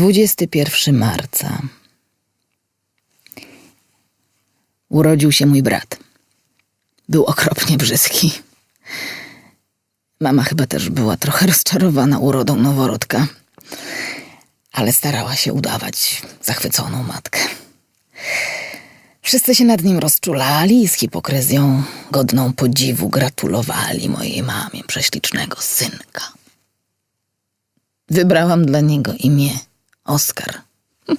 21 marca. Urodził się mój brat. Był okropnie brzydki. Mama chyba też była trochę rozczarowana urodą noworodka, ale starała się udawać zachwyconą matkę. Wszyscy się nad nim rozczulali i z hipokryzją godną podziwu gratulowali mojej mamie prześlicznego synka. Wybrałam dla niego imię Oskar.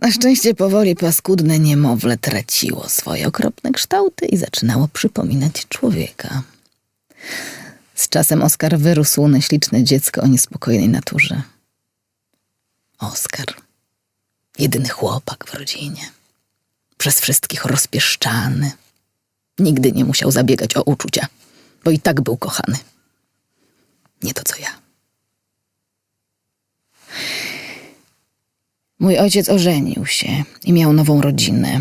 Na szczęście powoli paskudne niemowlę traciło swoje okropne kształty i zaczynało przypominać człowieka. Z czasem Oskar wyrósł na śliczne dziecko o niespokojnej naturze. Oskar, jedyny chłopak w rodzinie, przez wszystkich rozpieszczany, nigdy nie musiał zabiegać o uczucia, bo i tak był kochany. Nie to co ja. Mój ojciec ożenił się i miał nową rodzinę.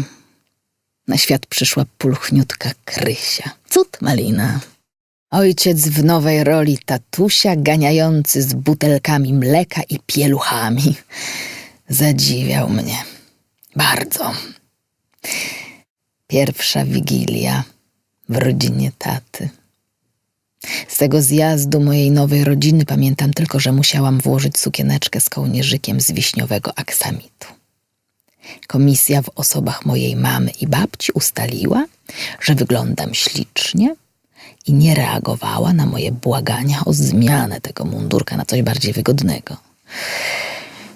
Na świat przyszła pulchniutka Krysia. Cud malina. Ojciec w nowej roli tatusia, ganiający z butelkami mleka i pieluchami. Zadziwiał mnie. Bardzo. Pierwsza wigilia w rodzinie taty. Z tego zjazdu mojej nowej rodziny pamiętam tylko, że musiałam włożyć sukieneczkę z kołnierzykiem z wiśniowego aksamitu. Komisja w osobach mojej mamy i babci ustaliła, że wyglądam ślicznie i nie reagowała na moje błagania o zmianę tego mundurka na coś bardziej wygodnego.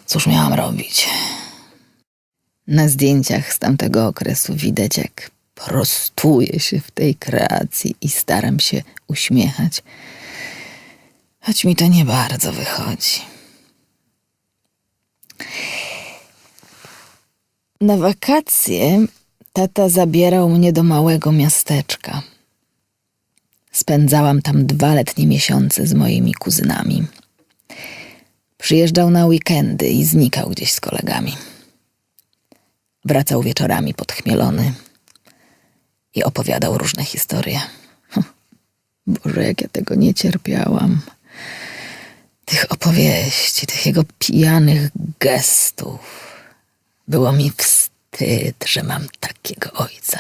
Cóż miałam robić? Na zdjęciach z tamtego okresu widać, jak prostuję się w tej kreacji i staram się uśmiechać, choć mi to nie bardzo wychodzi. Na wakacje tata zabierał mnie do małego miasteczka. Spędzałam tam dwa letnie miesiące z moimi kuzynami. Przyjeżdżał na weekendy i znikał gdzieś z kolegami. Wracał wieczorami podchmielony i opowiadał różne historie. Hm. Boże, jak ja tego nie cierpiałam. Tych opowieści, tych jego pijanych gestów. Było mi wstyd, że mam takiego ojca.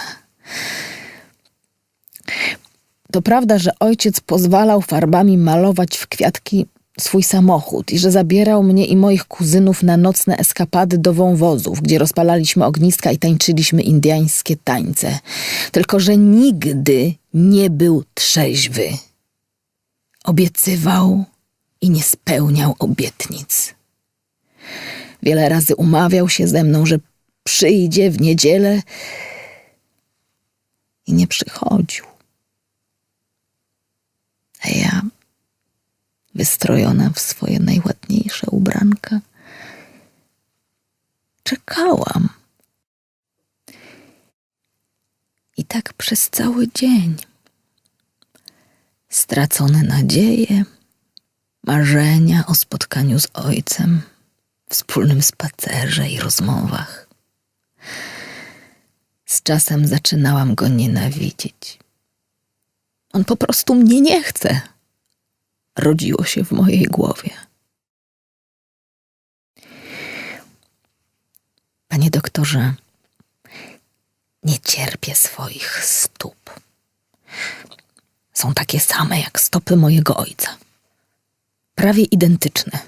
To prawda, że ojciec pozwalał farbami malować w kwiatki swój samochód i że zabierał mnie i moich kuzynów na nocne eskapady do wąwozów, gdzie rozpalaliśmy ogniska i tańczyliśmy indyjskie tańce. Tylko, że nigdy nie był trzeźwy. Obiecywał i nie spełniał obietnic. Wiele razy umawiał się ze mną, że przyjdzie w niedzielę i nie przychodził. A ja wystrojona w swoje najładniejsze ubranka. Czekałam. I tak przez cały dzień. Stracone nadzieje, marzenia o spotkaniu z ojcem, wspólnym spacerze i rozmowach. Z czasem zaczynałam go nienawidzić. On po prostu mnie nie chce rodziło się w mojej głowie. Panie doktorze, nie cierpię swoich stóp. Są takie same jak stopy mojego ojca. Prawie identyczne.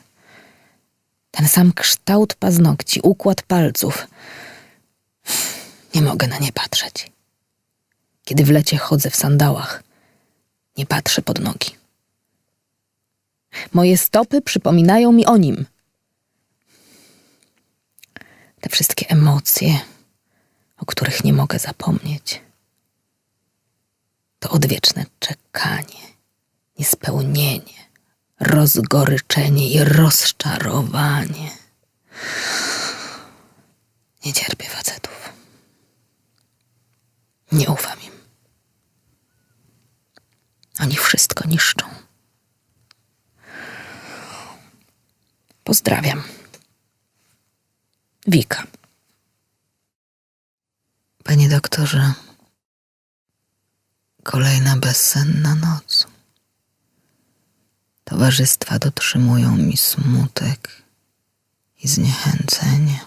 Ten sam kształt paznokci, układ palców. Nie mogę na nie patrzeć. Kiedy w lecie chodzę w sandałach, nie patrzę pod nogi. Moje stopy przypominają mi o nim. Te wszystkie emocje, o których nie mogę zapomnieć, to odwieczne czekanie, niespełnienie, rozgoryczenie i rozczarowanie. Nie cierpię facetów. Nie ufam im. Oni wszystko niszczą. Pozdrawiam. Wika. Panie doktorze, kolejna bezsenna noc. Towarzystwa dotrzymują mi smutek i zniechęcenie.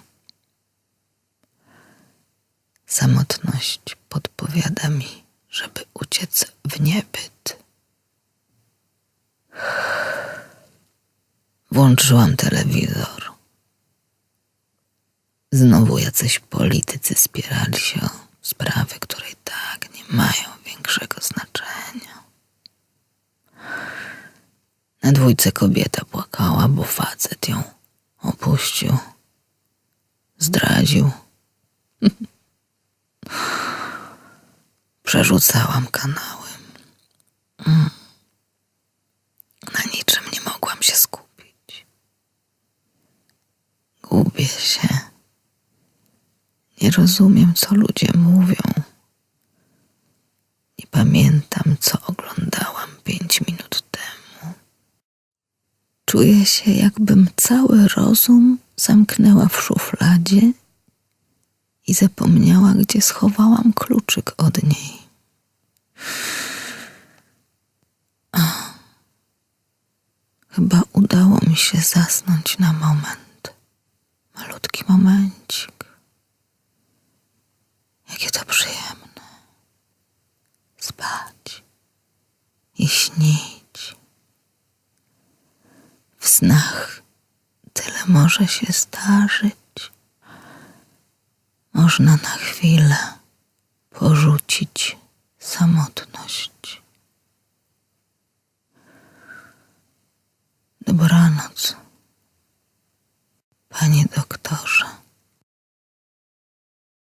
Samotność podpowiada mi, żeby uciec w niebyt. Włączyłam telewizor. Znowu jacyś politycy spierali się o sprawy, które i tak nie mają większego znaczenia. Na dwójce kobieta płakała, bo facet ją opuścił, zdradził. Przerzucałam kanały. Mm. Na niczym nie mogłam się skupić. Gubię się. Nie rozumiem, co ludzie mówią. Nie pamiętam, co oglądałam pięć minut temu. Czuję się, jakbym cały rozum zamknęła w szufladzie i zapomniała, gdzie schowałam kluczyk od niej. Ach. Chyba udało mi się zasnąć na moment. Malutki momencik. Jakie to przyjemne. Spać i śnić. W snach tyle może się zdarzyć. Można na chwilę porzucić samotność.